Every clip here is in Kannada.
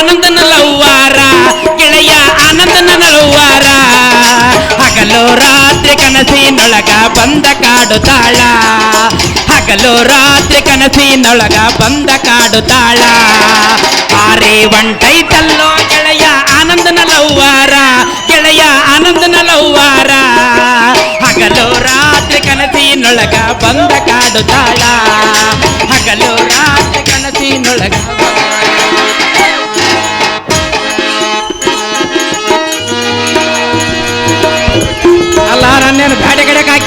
ಆನಂದನ ಲವ್ವಾರ ಗೆಳೆಯ ಆನಂದನ ಲವ್ವಾರ ಹಗಲು ರಾತ್ರಿ ಕನಸಿನೊಳಗ ಬಂದ ಕಾಡು ತಾಳ ಹಗಲು ರಾತ್ರಿ ಕನಸಿನೊಳಗ ಬಂದ ಕಾಡು ತಾಳ ಆರೆ ಒಂಟೈತಲ್ಲೋ ಗೆಳೆಯ ಆನಂದನ ಲವ್ವಾರ ಗೆಳೆಯ ಆನಂದನ ಲವ್ವಾರ ಹಗಲು ರಾತ್ರಿ ಕನಸಿನೊಳಗ ಬಂದ ಕಾಡು ತಾಳ ಹಗಲು ರಾತ್ರಿ ಕನಸಿನೊಳಗ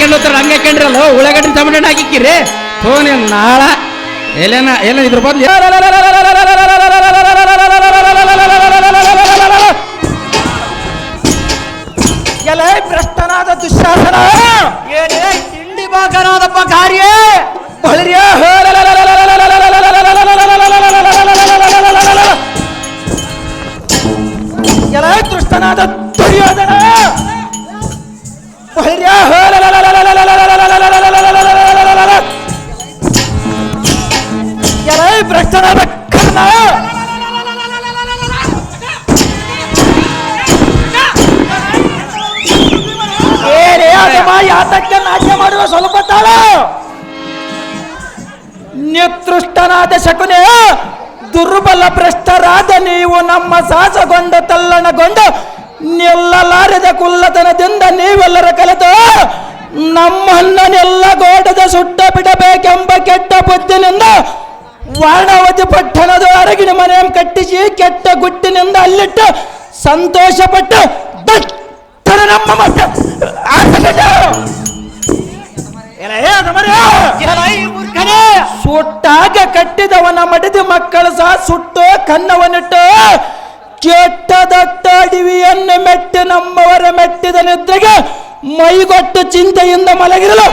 ಬ್ಯಾಡೆ ಕಡೆ ಹಾಕೊಂಡು ಹಂಗೆ ಹಾಕೊಂಡ್ರಲ್ಲ ಉಳ್ಳಾಗಡ್ಡಿ ಟಮಟೆ ಹಾಕಿಕ್ಕಿರಿ ಫೋನ್ ನಾಳ ಎಲ್ಲೇನ ಎಲ್ಲ ಇದ್ರ ಬದ್ಲು ಎಲೆ ಭ್ರಷ್ಟನಾದ ದುಶ್ಯಾಸನ ಏನೇ ತಿಂಡಿ ಬಾಕನಾದಪ್ಪ ಕಾರ್ಯ ಬಳಿರಿಯ ಎಲೆ ದುಷ್ಟನಾದ ದುರ್ಯೋಧನ ಬಳಿರಿಯ ಅದಮ್ಮ ಯಾತಕ್ಕೆ ನಾಟ್ಯ ಮಾಡುವ ಸ್ವಲ್ಪ ತಾಳ! ನಿತೃಷ್ಟನಾದ ಶಕುನೆ, ದುರ್ಬಲ ಭ್ರಷ್ಟರಾದ ನೀವು ನಮ್ಮ ಸಾಸಗೊಂಡ, ತಲ್ಲಣಗೊಂಡು, ನಿಲ್ಲಲಾರದ ಕುಲ್ಲತನದಿಂದ ನೀವೆಲ್ಲರ ಕಲಿತು ನಮ್ಮನ್ನನೆಲ್ಲ ಗೋಡದ ಸುಟ್ಟ ಬಿಡಬೇಕೆಂಬ ಕೆಟ್ಟ ಬುದ್ಧಿನಿಂದ ವಾರಣಾವತಿ ಪಟ್ಟಣದ ಅರಗಿನ ಮನೆ ಕಟ್ಟಿಸಿ ಕೆಟ್ಟ ಗುಟ್ಟಿನಿಂದ ಅಲ್ಲಿಟ್ಟು ಸಂತೋಷಪಟ್ಟು. ಸುಟ್ಟಾಗ ಕಟ್ಟಿದವನ ಮಡಿದ ಮಕ್ಕಳು ಸಹ ಸುಟ್ಟು ಕನ್ನವನಿಟ್ಟು ಕೆಟ್ಟದಟ್ಟ ಅಡಿವಿಯನ್ನು ಮೆಟ್ಟಿ ನಮ್ಮವರ ಮೆಟ್ಟಿದ ನಿದ್ರೆಗೆ ಮೈಗೊಟ್ಟು ಚಿಂತೆಯಿಂದ ಮಲಗಿರಲು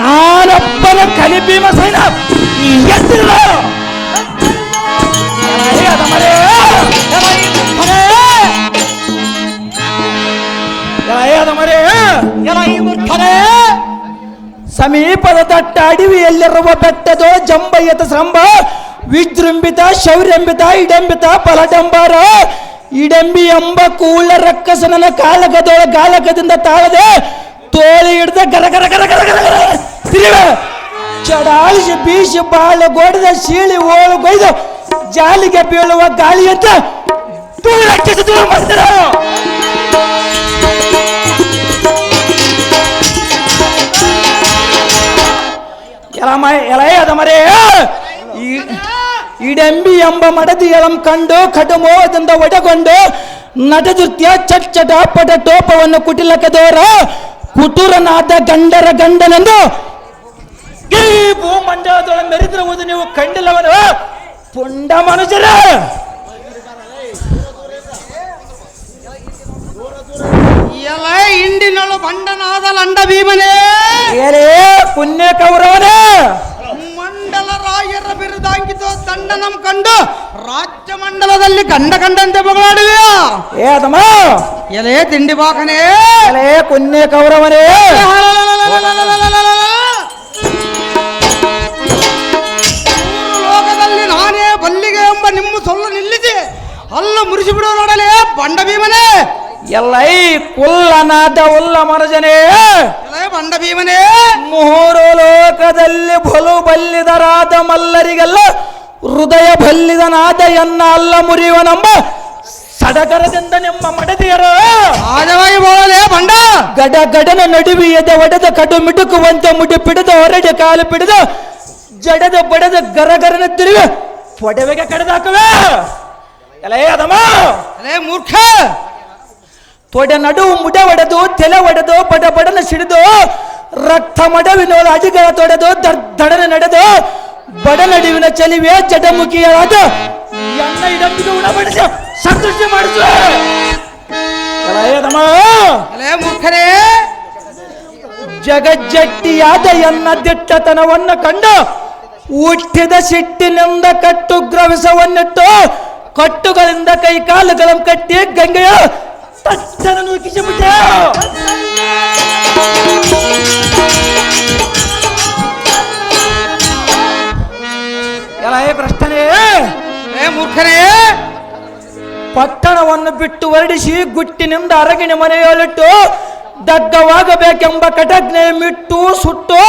ನಾನೊಬ್ಬನ ಕಲಿಪೀಮ ಸೈನ ಸಮೀಪದ ದಟ್ಟ ಅಡವಿಯಲ್ಲಿರುವ ಬೆಟ್ಟದೋ ಜಂಬಯ್ಯದ ಸಂಭ ವಿಜೃಂಭಿತ, ಶೌರ್ಯಂಬಿತ, ಇಡಂಬಿತ ಫಲಡಂಬಾರ ಇಡಂಬಿ ಎಂಬ ಕೂಳ ರಕ್ಕಸನನ ಕಾಲಕದೊಳ ಗಾಲಕದಿಂದ ತಾಳದೆ ತೋಳಿ ಹಿಡ್ದ ಗರ ಗರ ಗರ ಗರ ಗರ ಗರ ತಿರುವೆ ಚಡಾಳಿಸಿ ಬೀಸಿ ಬಾಳ ಗೋಡದ ಶೀಳಿ ಓಳು ಕೊಯ್ದು ಜಾಲಿಗೆ ಬೀಳುವ ಗಾಳಿ ಅಂತ ತೂಳು ಮಾಡ್ತಾರೆ. ಎಲ್ಲ ಅದ ಮರೇ, ಈ- ಇಡೆಂಬಿ ಎಂಬ ಮಡದಿ ಎಳಂ ಕಂಡು ಕಡುಮೋಹದಿಂದ ಒಡಗೊಂಡು ನಟದೃತ್ಯ ಚಟ್ ಚಟ ಪಟ ಟೋಪವನ್ನು ಕುಟಿಲಕದೋರ ಕುಟುರನಾದ ಗಂಡರ ಗಂಡನೆಂದು. ಈ ಭೂಮಂಡಲದೊಳ ಮೆರೆದಿರುವುದು ನೀವು ಕಂಡಿಲ್ಲವನು? ಪುಂಡ ಮನುಜರ ಎಲ್ಲ ಇಂಡಿನಳು ಬಂಡನಾದ ಲಂಡ ಭೀಮನೇ ಏರೇ ಪುಣ್ಯ ಕೌರವನೇ! ನಮ್ ಕಂಡು ರಾಜ್ಯ ಮಂಡಲದಲ್ಲಿ ಕಂಡ ಕಂಡಂತೆ ಏ ಏದಮ್ಮ ಎಲೆ ತಿಂಡಿ ಬಾಕನೇ ಎಲೆ ಪುಣ್ಯ ಕೌರವನೇ ಲೋಕದಲ್ಲಿ ನಾನೇ ಬಲ್ಲಿಗೆ ಎಂಬ ನಿಮ್ಮ ಸೊಲ್ಲು ನಿಲ್ಲಿಸಿ ಅಲ್ಲ ಮುರಿಸಿಬಿಡುವ ನೋಡಲೇ ಬಂಡ ಭೀಮನೇ ಎಲ್ಲೈ ಕುಲ್ಲನಾದ ಉಲ್ಲ ಮರಜನೇ ಬಂಡ ಭೀಮನೇ ಮೂರು ಲೋಕದಲ್ಲಿ ಬಲು ಬಲ್ಲಿದರಾದ ಮಲ್ಲರಿಗೆಲ್ಲ ಹೃದಯ ಬಲ್ಲಿದನಾದ ಎನ್ನ ಅಲ್ಲ ಮುರಿಯುವನೆಂಬ ಸಡಗರದಿಂದ ನಿಮ್ಮ ಮಡದಿಯರು. ಬಂಡ. ಗಡ ಗಡನ ನಡುವಿಯದ ಒಡೆದ ಕಡು ಮಿಡುಕುವಂತೆ ಮುಡಿ ಪಿಡಿದ ಹೊರಡೆ ಕಾಲು ಪಿಡಿದು ಜಡದ ಬಡದ ಗರಗರನ ತಿರುಗಿ ಪೊಡವೆಗೆ ಕಡಿದಾಕುವೆ. ಎಲೇ ಅದಮ್ಮ ಎಲೆ ಮೂರ್ಖ. ತೊಡೆ ನಡು ಮುಡ ಒಡೆದು ತೆಲೆ ಒಡೆದು ಬಡ ಬಡನ ಸಿಡಿದು ರಕ್ತ ಮಡವಿನೋಳು ಅಡಿಗಳ ತೊಡೆದು ದಡ್ ದಡನ ನಡೆದು ಬಡ ನಡುವಿನ ಚಲಿವೆ ಚಟಮುಖಿಯಾದ ಎನ್ನ ಇಡಂಬಿಗೆ ಉಣಬಡಿಸಿ ಸಂತೃಷ್ಟಿ ಮಾಡಿಸು. ಮೂರ್ಖರೇ. ಜಗಜ್ಜಟ್ಟಿಯಾದ ಎನ್ನ ದಿಟ್ಟತನವನ್ನು ಕಂಡು ಹುಟ್ಟಿದ ಸಿಟ್ಟಿನಿಂದ ಕಟ್ಟು ಗ್ರವಿಸವನ್ನಿಟ್ಟು ಕಟ್ಟುಗಳಿಂದ ಕೈ ಕಾಲುಗಳನ್ನು ಕಟ್ಟಿ ಗಂಗೆಯ ತಟ್ಟನ ನೂಕಿಸಿಬಿಟ್ಟೆ ಮೂರ್ಖರೇ. ಪಟ್ಟಣವನ್ನು ಬಿಟ್ಟು ಹೊರಡಿಸಿ ಗುಟ್ಟಿನಿಂದ ಅರಗಿನ ಮನೆಯಲ್ಲಿಟ್ಟು ದಗ್ಗವಾಗಬೇಕೆಂಬ ಕಟಜ್ಞೆ ಮಿಟ್ಟು ಸುಟ್ಟು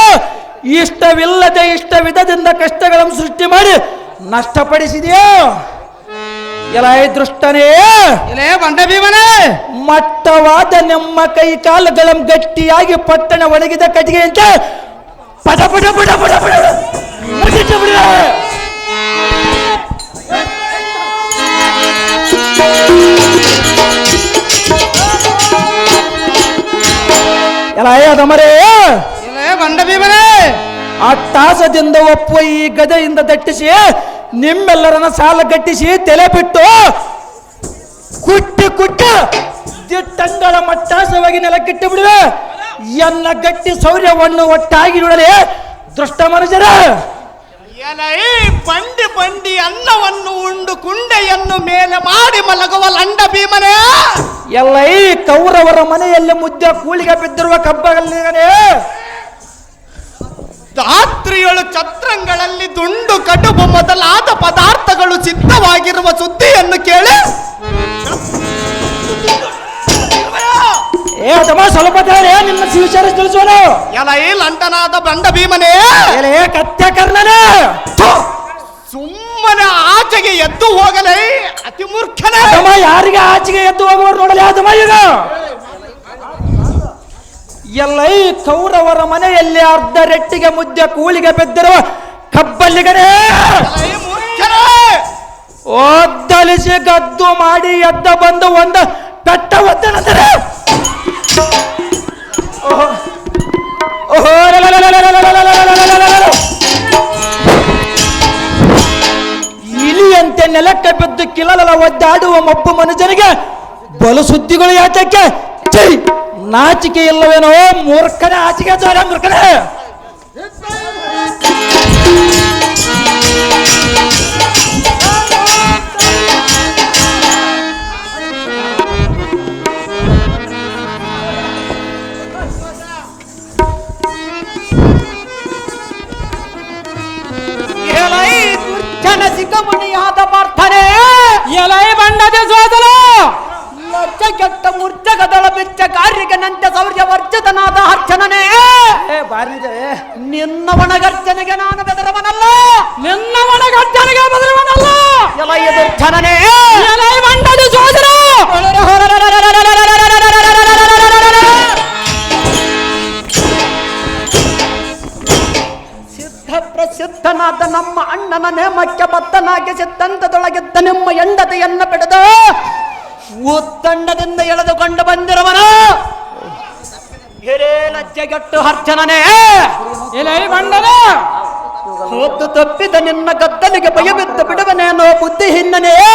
ಇಷ್ಟವಿಲ್ಲದೆ ಇಷ್ಟ ವಿಧದಿಂದ ಕಷ್ಟಗಳನ್ನು ಸೃಷ್ಟಿ ಮಾಡಿ ನಷ್ಟಪಡಿಸಿದೆಯೋ? ಎಲ ದೃಷ್ಟನೇ. ಇಲ್ಲೇ ಬಂಡ ಭೀಮನೇ ಮಟ್ಟವಾದ ನಿಮ್ಮ ಕೈ ಕಾಲುಗಳನ್ನು ಗಟ್ಟಿಯಾಗಿ ಪಟ್ಟಣ ಒಣಗಿದ ಕಟ್ಟಿಗೆ ಅಂತ ಪಟ ಪಟ ಪಟ ಪಟ ಪಟ ಎಲ್ಲ ಅದಮರೇ? ಇಲ್ಲೇ ಬಂಡ ಭೀಮನೇ ಆ ತಾಸದಿಂದ ಒಪ್ಪುವ ಈ ಗದೆಯಿಂದ ದಟ್ಟಿಸಿ ನಿಮ್ಮೆಲ್ಲರನ್ನ ಸಾಲ ಗಟ್ಟಿಸಿ ತಲೆ ಬಿಟ್ಟು ಕುಟ್ಟಿ ಕುಟ್ಟಿ ದಿಟ್ಟಂಗಳ ಮಟ್ಟಾಸವಾಗಿ ನೆಲಕ್ಕಿಟ್ಟು ಬಿಡುವೆ. ಎಲ್ಲ ಗಟ್ಟಿ ಸೌರ್ಯವನ್ನು ಒಟ್ಟಾಗಿ ನೋಡಲಿ ದೃಷ್ಟ ಮನುಜರ ಎಲೈ ಬಂಡಿ ಬಂಡಿ ಅನ್ನವನ್ನು ಉಂಡು ಕುಂಡೆಯನ್ನು ಮೇಲೆ ಮಾಡಿ ಮಲಗುವ ಲಂಡ ಭೀಮನೇ. ಎಲ್ಲೈ ಕೌರವರ ಮನೆಯಲ್ಲಿ ಮುದ್ದೆ ಕೂಳಿಗೆ ಬಿದ್ದಿರುವ ಕಬ್ಬಗಲ್ಲಿಗನೇ ರಾತ್ರಿಯೊಳು ಛತ್ರಗಳಲ್ಲಿ ದುಂಡು ಕಡುಬು ಮೊದಲಾದ ಪದಾರ್ಥಗಳು ಸಿದ್ಧವಾಗಿರುವ ಸುದ್ದಿಯನ್ನು ಕೇಳಿ. ಏ ತಮ್ಮ ಸ್ವಲ್ಪ ಹೇಳಿ ನಿಮ್ಮ ವಿಚಾರ ತಿಳಿಸೋಣ ಎಲ್ಲ ಈ ಲಂಡನಾದ ಬಂಡ ಭೀಮನೇ! ಏ ಕತ್ಯ ಕರ್ಣನೇ! ಸುಮ್ಮನೆ ಆಚೆಗೆ ಎದ್ದು ಹೋಗಲೇ ಅತಿ ಮೂರ್ಖನ! ತಮ್ಮ ಯಾರಿಗೆ ಆಚೆಗೆ ಎದ್ದು ಹೋಗುವರು ನೋಡಲಿ ಆ ತಮ್ಮ ಎಲ್ಲೈ ಕೌರವರ ಮನೆಯಲ್ಲಿ ಅರ್ಧ ರೆಟ್ಟಿಗೆ ಮುದ್ದೆ ಕೂಲಿಗೆ ಬಿದ್ದಿರುವ ಕಬ್ಬಲ್ಲಿಗನೇ ಒದ್ದಲಿಸಿ ಗದ್ದು ಮಾಡಿ ಎದ್ದ ಬಂದು ಒಂದು ಪೆಟ್ಟ ಒದ್ದನಂತಾರೆ! ಇಲಿಯಂತೆ ನೆಲಕ್ಕೆ ಬಿದ್ದು ಕಿಲಲಲ ಒದ್ದಾಡುವ ಮಬ್ಬು ಮನುಜನಿಗೆ ಬಲು ಸುದ್ದಿಗಳು ಯಾತಕ್ಕೆ! ನಾಚಿಕೆ ಇಲ್ಲವೇನೋ ಮೂರ್ಖನ ಆಚಿಕೆ ಮೂರ್ಖನೇ ಸಿಕ್ಕಮಣಿಯಾದ ಬರ್ತನೆ ಎಲೈ ಬಣ್ಣದ ಸೋದಲು. ಲಚ್ಚ ಕೆಟ್ಟ ಮುರ್ಜಗದಳ ಬೆಚ್ಚ ಕಾರ್ಯಗನಂತೆ ಸೌರ್ಯ ವರ್ಜಿತನಾದ ಹರ್ಚನನೇ ಬಾರಿದೆ ನಿನ್ನ ಒಣಗರ್ಜನೆಗೆ ನಾನು ಬೆದರವನಲ್ಲ. ನಿನ್ನ ಒಣಗರ್ಜನೆಗೆ ಬೆದರವನಲ್ಲ. ಎಲೈ ದುರ್ಜನನೇ ಎಲೈ ಬಣ್ಣದ ಸೋದಲು. ಹೊರರ ಪ್ರಸಿದ್ಧನಾದ ನಮ್ಮ ಅಣ್ಣನ ನೇಮಕ್ಕೆ ಬದ್ಧನಾಗಿ ಸಿದ್ಧಂತದೊಳಗಿದ್ದ ನಿಮ್ಮ ಹೆಂಡತಿಯನ್ನ ಬಿಡದ ಉತ್ತಂಡದಿಂದ ಎಳೆದುಕೊಂಡು ಬಂದಿರುವನ. ಲಜ್ಜೆಗೆಟ್ಟು ಹರ್ಚನನೇ ಹೊತ್ತು ತಪ್ಪಿದ ನಿನ್ನ ಗದ್ದಲಿಗೆ ಭಯಬಿದ್ದು ಬಿಡುವನೇನೋ ಬುದ್ಧಿ ಹಿನ್ನನೆಯೇ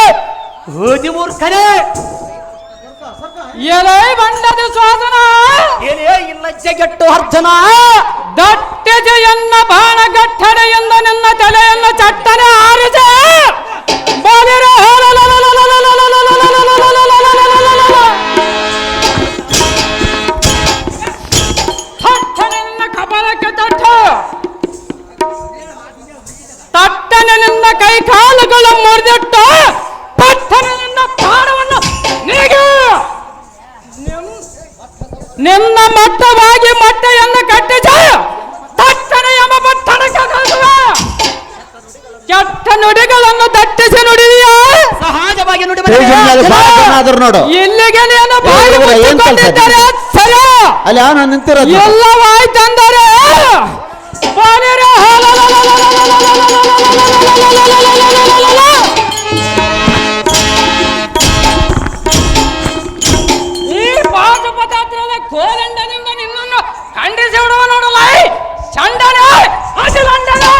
ಹೋದಿ ಮೂರ್ಖನೇ. ಎಲೆ ಬಂಡದ ಸ್ವಾದನ ಏನೇ ಇಲ್ಲ ಜಗಟ್ಟು ಅರ್ಜನ. ದಟ್ಟೆಜೆಯನ್ನ ಬಾಣಗಟ್ಟಡ ಎಂದ ನನ್ನ ತಲೆಯನ್ನು ಚಟ್ಟನ ಆರಿಸ ಬಾವಿರ ಹಟ್ಟನಿಂದ ಕಪಾಲಕ್ಕೆ ತಟ್ಟ. ತಟ್ಟನಿಂದ ಕೈ ಕಾಲುಗಳು ಮುರಿದಿಟ್ಟು ನಿನ್ನ ಪಾಡವನ್ನು ನೀಗಿ. ನಿನ್ನ ಮಟ್ಟವಾಗಿ ಮೊಟ್ಟೆಯನ್ನು ಕಟ್ಟಿಸ ತಕ್ಷಣ ಎಂಬ ಪಟ್ಟಣಕ್ಕೆ ಕಳಿಸುವೆ ಕೆಟ್ಟ ನುಡಿಗಳನ್ನು ತಟ್ಟಿಸಿ ನುಡಿದೀಯಾ? ಸಹಜವಾಗಿ ನುಡಿ ಆದ್ರೂ ನೋಡು. ಇಲ್ಲಿಗೆ ನೀನು ಬಾಯಿ ಏನ್ ಕೆಲ್ಸ ಇದು? ಮುಚ್ಚಿಕೊಂಡಿದ್ದರೆ ಸರಿ ಅಲ್ಲಿ ಅವನು ನಿಂತಿರೋದು ಎಲ್ಲವಾಯ್ತಂದರೆ ಬಾಲಿರೆ ಈ ಚಂಡನೆ! ಅಜಿಲಂಡನೆ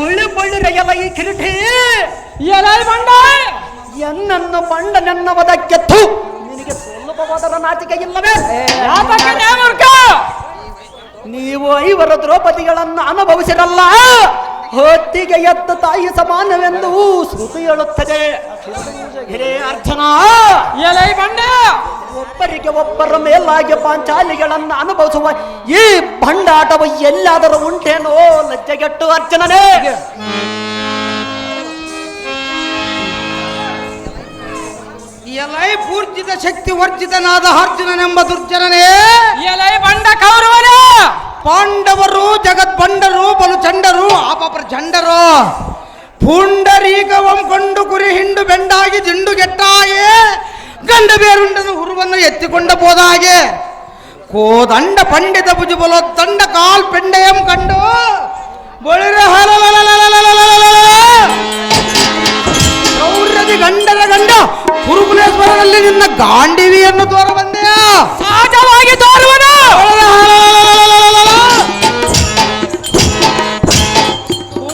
ಉಳ್ಳಿ ಬಳ್ಳಿರ ಎಲ್ಲ ಈ ಕಿರೀಟಿ! ಎಲೈ ಬಂಡ ಎನ್ನನ್ನು ಬಂಡ ನೆನ್ನವದಕ್ಕೆ ಥು! ನಿನಗೆ ಸುಲಭವಾದರ ನಾಚಿಕೆ ಇಲ್ಲವೇ? ಯಾತಕ್ಕೆ ನೇಮರ್ಕ ನೀವು ಐವರ ದ್ರೌಪದಿಗಳನ್ನು ಅನುಭವಿಸಿರಲ್ಲ? ಹೊತ್ತಿಗೆ ಎತ್ತ ತಾಯಿ ಸಮಾನವೆಂದು ಶ್ರುತಿ ಹೇಳುತ್ತದೆ. ಹಿರೇ ಅರ್ಜುನ! ಎಲೈ ಬಂಡ ಒಬ್ಬರಿಗೆ ಒಬ್ಬರ ಮೇಲಾಗಿ ಪಾಂಚಾಲಿಗಳನ್ನು ಅನುಭವಿಸುವ ಈ ಭಂಡಾಟವು ಎಲ್ಲಾದರೂ ಉಂಟೇನೋ? ಲಜ್ಜೆಗೆಟ್ಟು ಅರ್ಜುನನೇ! ಎಲೈ ಪೂರ್ಜಿತ ಶಕ್ತಿ ವರ್ಜಿತನಾದ ಅರ್ಜುನನೆಂಬ ದುರ್ಜನನೇ! ಎಲೈ ಬಂಡ ಕೌರವನ! ಪಾಂಡವರು ಜಗದ್ಬಂಡರು ಬಲು ಚಂಡರು ಆಪಾಪರ ಚಂಡರು ಪುಂಡರೀಕವಂ ಕೊಂಡು ಕುರಿ ಹಿಂಡು ಬೆಂಡಾಗಿ ದಿಂಡು ಗೆಟ್ಟಾಗೆ ಗಂಡ ಬೇರುಂಡನು ಹುರುವನ್ನು ಎತ್ತಿಕೊಂಡ ಹೋದಾಗೆ ಕೋದಂಡ ಪಂಡಿತ ಭುಜಬಲ ದಂಡ ಕಾಲ್ ಪೆಂಡೆಯಂ ಕಂಡು. ಬಳಿರ ಗೌರದಿ ಗಂಡರ ಗಂಡ ಕುರುಬುಲೇಶ್ವರನಲ್ಲಿ ನಿನ್ನ ಗಾಂಡಿವಿಯನ್ನು ತೋರ ಬಂದೆಯ? ಸಹಜವಾಗಿ ತೋರುವನು.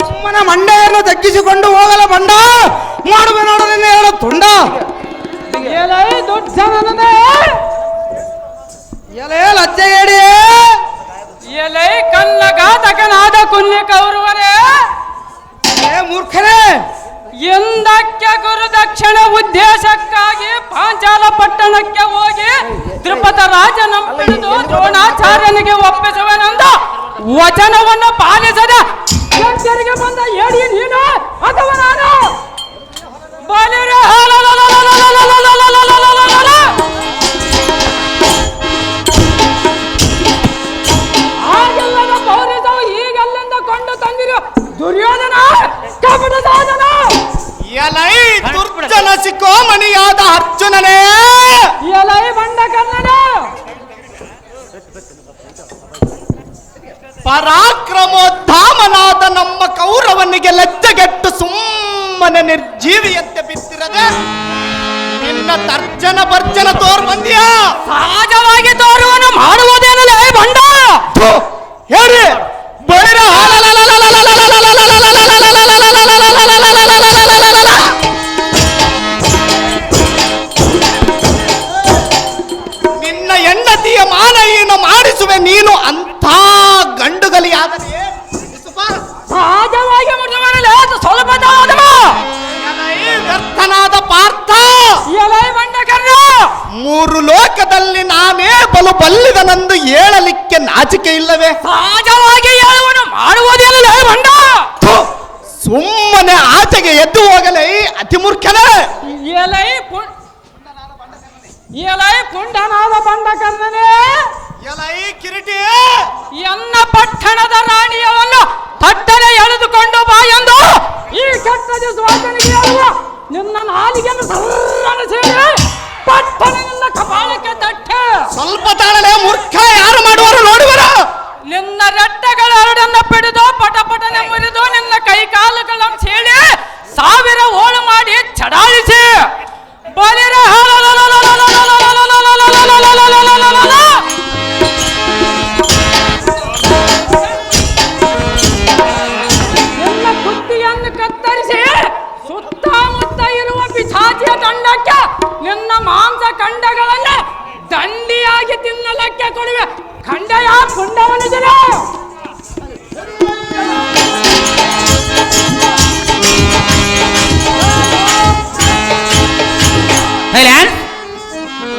ಸುಮ್ಮನ ಮಂಡೆಯನ್ನು ತಗ್ಗಿಸಿಕೊಂಡು ಹೋಗಲ ಬಂಡ. ಮಾಡುವೆ ನೋಡು ಹೇಳೋ ಎರಡು ತುಂಡ. ಎಲೈ ದುಡ್ಡನನೇ ಎಲೆ ಲಜ್ಜೆಗೇಡಿ ಎಲೈ ಕನ್ನ ಘಾತಕನಾದ ಕುನ್ಯ ಕೌರವನೇ ಏ ಮೂರ್ಖನೇ? ಎಂದಕ್ಕೆ ಗುರು ದಕ್ಷಿಣ ಉದ್ದೇಶಕ್ಕಾಗಿ ಪಾಂಚಾಲ ಪಟ್ಟಣಕ್ಕೆ ಹೋಗಿ ತ್ರಿಪದ ರಾಜನ ಹಿಡಿದು ದ್ರೋಣಾಚಾರ್ಯನಿಗೆ ಒಪ್ಪಿಸುವನೆಂದು ವಚನವನ್ನು ಪಾಲಿಸದ ಬಂದ ಏಡಿ ನೀನು ಅಥವಾ ನಾನು? ಬಲಿರೆ ಸಿಕ್ಕೋ ಮಣಿಯಾದ ದುರ್ಜನ ಅರ್ಜುನನೇ! ಎಲೈ ಬಂಡ ಕನ್ನಡ. ಪರಾಕ್ರಮೋದ್ಧಾಮನಾದ ನಮ್ಮ ಕೌರವನಿಗೆ ಲಜ್ಜೆಗೆಟ್ಟು ಸುಮ್ಮನೆ ನಿರ್ಜೀವಿಯಂತೆ ಬಿತ್ತಿರದೆ ನಿನ್ನ ತರ್ಜನ ಭರ್ಜನ ತೋರ್ ಬಂದಿಯ? ಸಹಜವಾಗಿ ತೋರುವನು ಮಾಡುವುದೇನಲ್ಲ ಬಂಡ ಹೇಳಿ ಬೈರ ನಿನ್ನ ಹೆಂಡತಿಯ ಮಾನವೀನ ಮಾಡಿಸುವೆ ನೀನು ಅಂತ ಗಂಡುಗಲಿಯಾದರೆ ಮೂರು ಲೋಕದಲ್ಲಿ ನಾನೇ ಬಲು ಬಲ್ಲಿದನೆಂದು ಹೇಳಲಿಕ್ಕೆ ನಾಚಿಕೆ ಇಲ್ಲವೇ? ಸಹಜವಾಗಿ ಹೇಳುವನು ಮಾಡುವುದಿಲ್ಲ ಬಂಡ ಸುಮ್ಮನೆ ಆಚೆಗೆ ಎದ್ದು ಹೋಗಲೈ ಅತಿ ಮೂರ್ಖನೇ. ಎಲೈ ಪುಂ ಎಲೈ ಪುಂಡನಾದ ಬಂಡ ಕರ್ಣನೇ ಎಲೈ ಕಿರೀಟಿ. ಎನ್ನ ಪಟ್ಟಣದ ರಾಣಿಯವನ್ನು ತಟ್ಟನೆ ಎಳೆದುಕೊಂಡು ಬಾ ಎಂದು ಈ ಕೆಟ್ಟ ದಿವಸ ನಿನ್ನ ನಾಲಿಗೆಯನ್ನು ಸರ್ರನ ಸೇರಿ ಪಟ್ಟಣ ನಿನ್ನ ಕಪಾಳಕ್ಕೆ ತಟ್ಟೆ ಸ್ವಲ್ಪ ತಾಳಲೆ ಮೂರ್ಖ ಯಾರು ಮಾಡುವರು ನೋಡುವರು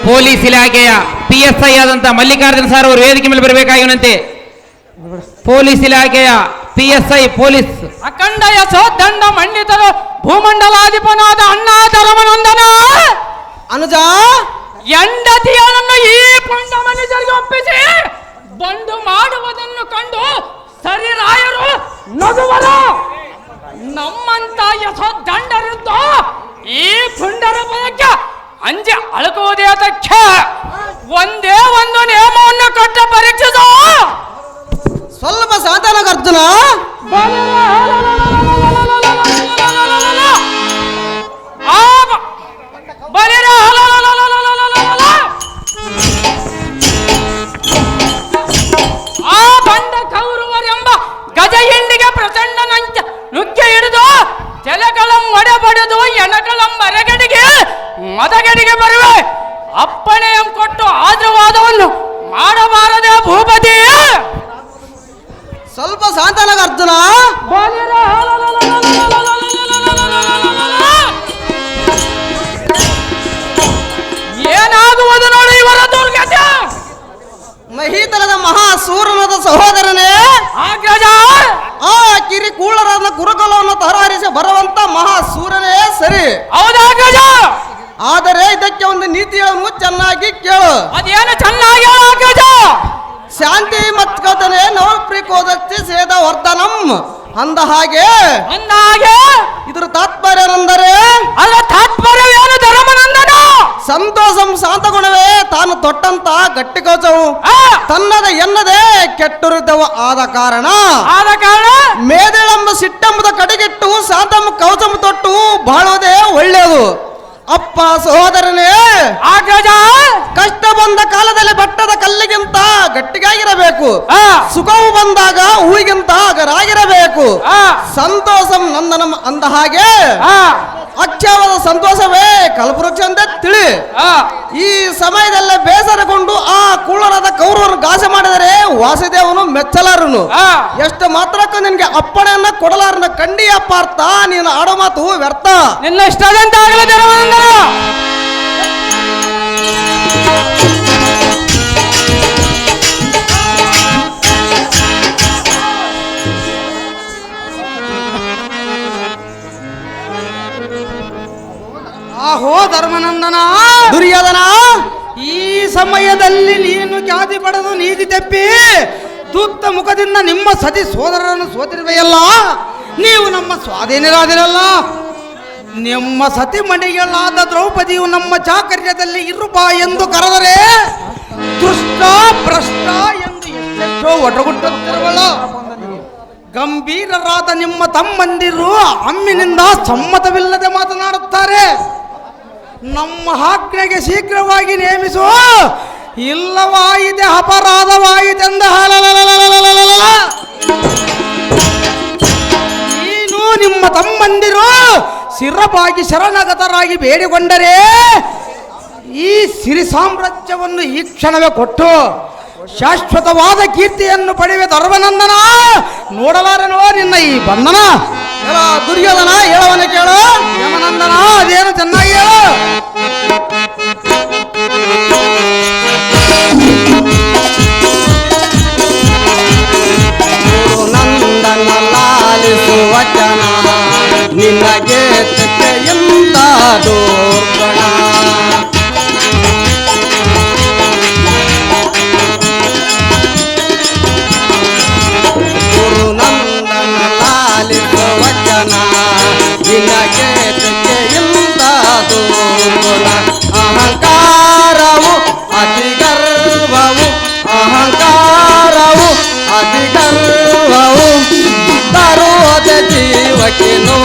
ಪೊಲೀಸ್ ಇಲಾಖೆಯ ಪಿ ಎಸ್ ಐ ಆದಂತ ಮಲ್ಲಿಕಾರ್ಜುನ ಸರ್ ಅವರು ವೇದಿಕೆ ಮೇಲೆ ಬರಬೇಕಾಗಿನಂತೆ ಪೊಲೀಸ್ ಇಲಾಖೆಯ ಪಿ ಎಸ್ ಐ ಪೊಲೀಸ್. ಅಖಂಡ ಯಶೋದಂಡ ಮಂಡಿತರು ಭೂಮಂಡಲಾಧಿಪನಾದ ಅಣ್ಣ ಧರ್ಮನಂದನ. ಅನುಜ! ಹೆಂಡತಿಯನ್ನು ಈ ಪುಂಡ ಮನುಜರಿಗೆ ಒಪ್ಪಿಸಿ ಬಂದು ಮಾಡುವುದನ್ನು ಕಂಡು ಸರಿ ರಾಯರು ನಗುವರು. ನಮ್ಮಂತ ಯಶೋದಂಡರಿದ್ದು ಈ ಪುಂಡರ ಬಯಕ್ಕೆ ಅಂಜಿ ಅಳುಕುವುದೇ ಅದಕ್ಕೆ ಒಂದೇ ಒಂದು ನಿಯಮವನ್ನು ಕೊಟ್ಟ ಪರೀಕ್ಷಿಸು ಸ್ವಲ್ಪ ಸಾಧನ ಅರ್ಜುನ ವರ್ಧನಂ ಅಂದ ಹಾಗೆ ಅಂದ ಹಾಗೆ ಇದರ ತಾತ್ಪರ್ಯ ತಾತ್ಪರ್ಯನೆಂದರೆ ಅದರ ತಾತ್ಪರ್ಯವೇನು ಧರ್ಮನಂದನ? ಸಂತೋಷಂ ಶಾಂತ ಗುಣವೇ ತಾನು ತೊಟ್ಟಂತ ಗಟ್ಟಿ ಕೋಚವು ತನ್ನದ ಎನ್ನದೆ ಕೆಟ್ಟುರಿದ್ದವ ಆದ ಕಾರಣ ಆದ ಕಾರಣ ಮೇದಳಂಬ ಸಿಟ್ಟಂಬದ ಕಡೆಗಿಟ್ಟು ಶಾಂತಮ್ಮ ಕವಚಂ ತೊಟ್ಟು ಬಾಳೋದೇ ಒಳ್ಳೆಯದು. ಅಪ್ಪ ಸಹೋದರನೇ ಆಗ ಕಷ್ಟ ಬಂದ ಕಾಲದಲ್ಲಿ ಬಟ್ಟದ ಕಲ್ಲಿಗಿಂತ ಗಟ್ಟಿಗಾಗಿರಬೇಕು ಆ, ಸುಖವು ಬಂದಾಗ ಹೂವಿಗಿಂತ ಅಗರಾಗಿರಬೇಕು ಸಂತೋಷಂ ನಂದನಂ ಅಂದ ಹಾಗೆ ಆ, ಅಕ್ಷಯವಾದ ಸಂತೋಷವೇ ಕಲ್ಪವೃಕ್ಷ ಅಂತ ತಿಳಿ. ಈ ಸಮಯದಲ್ಲೇ ಬೇಸರಗೊಂಡು ಆ ಕೂಳರಾದ ಕೌರವರು ಗಾಸ ಮಾಡಿದರೆ ವಾಸುದೇವನು ಮೆಚ್ಚಲಾರನು. ಎಷ್ಟು ಮಾತ್ರಕ್ಕೂ ನಿನಗೆ ಅಪ್ಪಣೆಯನ್ನ ಕೊಡಲಾರನ ಕಂಡಿ ಅಪ್ಪಾರ್ಥ ನೀನು ಆಡೋ ಮಾತು ವ್ಯರ್ಥ. ನಿನ್ನ ಇಷ್ಟದಂತೆ ಆಗಲಿ ಧರ್ಮನಂದನ ದುರ್ಯೋಧನ ಈ ಸಮಯದಲ್ಲಿ ನೀನು ಖ್ಯಾತಿ ಪಡೆದು ನೀತಿ ತಪ್ಪಿ ಸೂಕ್ತ ಮುಖದಿಂದ ನಿಮ್ಮ ಸತಿ ಸೋದರರನ್ನು ಸೋತಿರುವೆಯಲ್ಲ? ನೀವು ನಮ್ಮ ಸ್ವಾಧೀನರಾದಿರಲ್ಲ. ನಿಮ್ಮ ಸತಿ ಮನೆಯಲ್ಲಾದ ದ್ರೌಪದಿಯು ನಮ್ಮ ಚಾಕರ್ಯದಲ್ಲಿ ಇರುಪ ಎಂದು ಕರೆದರೆ ದುಷ್ಟ ಭ್ರಷ್ಟ ಎಂದು ಎಷ್ಟೆಷ್ಟೋ ಒಡಗುಟ್ಟುತ್ತಿರುವಳ. ಗಂಭೀರರಾದ ನಿಮ್ಮ ತಮ್ಮಂದಿರು ಅಮ್ಮಿನಿಂದ ಸಮ್ಮತವಿಲ್ಲದೆ ಮಾತನಾಡುತ್ತಾರೆ. ನಮ್ಮ ಆಜ್ಞೆಗೆ ಶೀಘ್ರವಾಗಿ ನೇಮಿಸುವ ಇಲ್ಲವಾಯಿತೆ ಅಪರಾಧವಾಯಿತೆಂದ. ನೀನು ನಿಮ್ಮ ತಮ್ಮಂದಿರು ಸಿರಪಾಗಿ ಶರಣಗತರಾಗಿ ಬೇಡಿಕೊಂಡರೆ ಈ ಸಿರಿ ಸಾಮ್ರಾಜ್ಯವನ್ನು ಈ ಕ್ಷಣವೇ ಕೊಟ್ಟು ಶಾಶ್ವತವಾದ ಕೀರ್ತಿಯನ್ನು ಪಡೆಯುವ ಧರ್ಮನಂದನ. ನೋಡಲಾರನೋ ನಿನ್ನ ಈ ಬಂಧನ? ದುರ್ಯೋಧನ ಹೇಳವನ ಕೇಳು ಯಮನಂದನ ಅದೇನು ಚೆನ್ನಾಗಿ ಹೇಳು ನಂದನ ಲಾಲಿಸು ವಚನ ನಿನಗೆ ತೆಗೆಯಿಂದ ದೋರ್ಗಣ 别闹。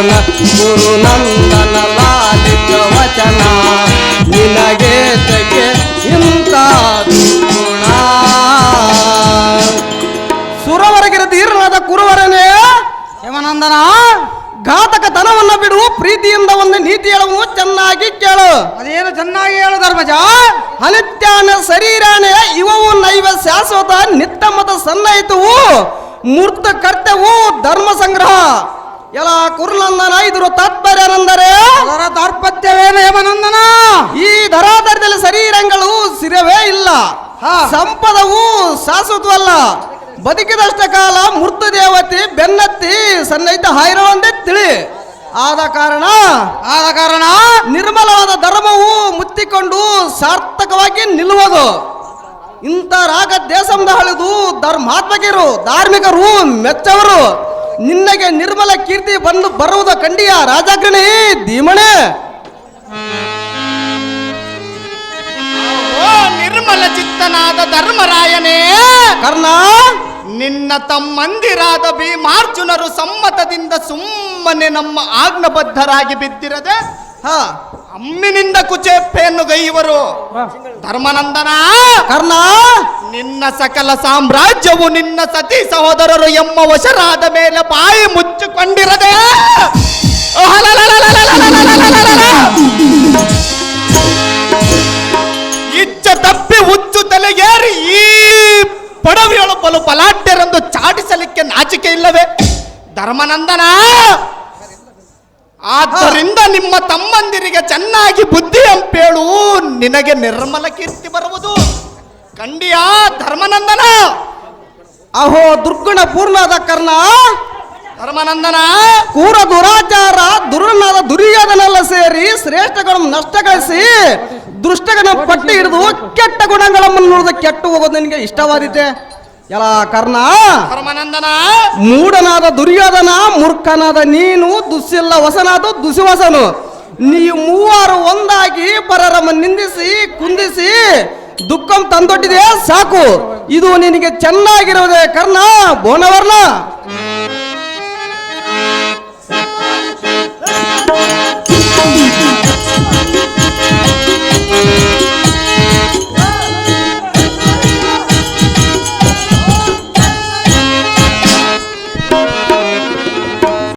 ಗುರು ನಂದನ ಲಾಲಿಸ ವಚನ ನಿನಗೆ ತೆಗೆ ಇಂತಾದು ಗುಣ. ಸುರವರಗಿರ ತೀರ್ಣದ ಕುರುವರನೇ ಘಾತಕ ತನವನ್ನ ಬಿಡು ಪ್ರೀತಿಯಿಂದ ಒಂದು ನೀತಿ ಹೇಳುವು ಚೆನ್ನಾಗಿ ಕೇಳು. ಅದೇನು ಚೆನ್ನಾಗಿ ಹೇಳು ಧರ್ಮಜ? ಅನಿತ್ಯಾನ ಶರೀರಾನೇ ಇವವು ನೈವ ಶಾಶ್ವತ ನಿತ್ಯ ಮತ ಸನ್ನಯಿತವು ಮೂರ್ತ ಕರ್ತವು ಧರ್ಮ ಸಂಗ್ರಹ. ಎಲ್ಲ ಕುರುನಂದನ ಇದ್ರು ತಾತ್ಪರ್ಯನೆಂದರೆ ಅದರ ತಾರ್ಪತ್ಯವೇನು ಯಮನಂದನ ಈ ಧರಾಧರದಲ್ಲಿ ಶರೀರಗಳು ಸಿರವೇ ಇಲ್ಲ. ಸಂಪದವು ಶಾಶ್ವತವಲ್ಲ. ಬದುಕಿದಷ್ಟ ಕಾಲ ಮೃತ ದೇವತೆ ಬೆನ್ನತ್ತಿ ಸನ್ನೈತ ಅಂದೇ ತಿಳಿ. ಆದ ಕಾರಣ ಆದ ಕಾರಣ ನಿರ್ಮಲವಾದ ಧರ್ಮವು ಮುತ್ತಿಕೊಂಡು ಸಾರ್ಥಕವಾಗಿ ನಿಲ್ಲುವುದು. ಇಂಥ ರಾಗ ದೇಶದ ಹಳಿದು ಧರ್ಮಾತ್ಮಕಿರು ಧಾರ್ಮಿಕರು ಮೆಚ್ಚವರು. ನಿನ್ನಗೆ ನಿರ್ಮಲ ಕೀರ್ತಿ ಬಂದು ಬರುವುದ ಕಂಡಿಯ ರಾಜಾಗ್ರಣಿ ಧೀಮಣೆ. ನಿರ್ಮಲ ಚಿತ್ತನಾದ ಧರ್ಮರಾಯನೇ. ಕರ್ಣ. ನಿನ್ನ ತಮ್ಮಂದಿರಾದ ಭೀಮಾರ್ಜುನರು ಸಮ್ಮತದಿಂದ ಸುಮ್ಮನೆ ನಮ್ಮ ಆಜ್ಞಬದ್ಧರಾಗಿ ಬಿದ್ದಿರದೆ ಹ. ಅಮ್ಮಿನಿಂದ ಕುಚೇಪ್ಪೆಯನ್ನು ಗೈಯುವರು. ಧರ್ಮನಂದನ? ಕರ್ಣ. ನಿನ್ನ ಸಕಲ ಸಾಮ್ರಾಜ್ಯವು ನಿನ್ನ ಸತಿ ಸಹೋದರರು ಎಮ್ಮ ವಶರಾದ ಮೇಲೆ ಬಾಯಿ ಮುಚ್ಚಿಕೊಂಡಿರದೆ. ಇಚ್ಚ ತಪ್ಪಿ ಹುಚ್ಚು ತಲೆಗೇರಿ ಈ ಪಡವಿಯೊಳು ಬಲು ಬಲಾಢ್ಯರೆಂದು ಚಾಟಿಸಲಿಕ್ಕೆ ನಾಚಿಕೆ ಇಲ್ಲವೇ? ಧರ್ಮನಂದನ. ಆದ್ದರಿಂದ ನಿಮ್ಮ ತಮ್ಮಂದಿರಿಗೆ ಚೆನ್ನಾಗಿ ಬುದ್ಧಿ ಅಂಪೇಳು ನಿನಗೆ ನಿರ್ಮಲ ಕೀರ್ತಿ ಬರುವುದು. ಕಂಡಿಯಾ ಧರ್ಮನಂದನ. ಅಹೋ ದುರ್ಗುಣ ಪೂರ್ಣದ ಕರ್ಣ. ಧರ್ಮನಂದನ. ಕೂರ ದುರಾಚಾರ ದುರ್ನಾದ ದುರ್ಯೋಧನೆಲ್ಲ ಸೇರಿ ಶ್ರೇಷ್ಠಗಳನ್ನು ನಷ್ಟಗಳಿಸಿ ದುಷ್ಟಗಳ ಪಟ್ಟಿ ಹಿಡಿದು ಕೆಟ್ಟ ಗುಣಗಳನ್ನು ನೋಡಿದ ಕೆಟ್ಟು ಹೋಗೋದು ನಿನಗೆ ಇಷ್ಟವಾದಿತೆ. ಎಲ್ಲ ಕರ್ಣ. ಧರ್ಮನಂದನ. ಮೂಢನಾದ ದುರ್ಯೋಧನ ಮೂರ್ಖನಾದ ನೀನು ದುಸ್ಸಿಲ್ಲ ವಸನಾದ ದುಸಿವಸನು. ನೀವು ಮೂವರು ಒಂದಾಗಿ ಪರರಮ್ಮ ನಿಂದಿಸಿ ಕುಂದಿಸಿ ದುಃಖಂ ತಂದೊಡ್ಡಿದೆ ಸಾಕು. ಇದು ನಿನಗೆ ಚೆನ್ನಾಗಿರುವುದೇ ಕರ್ಣ ಬೋನವರ್ಣ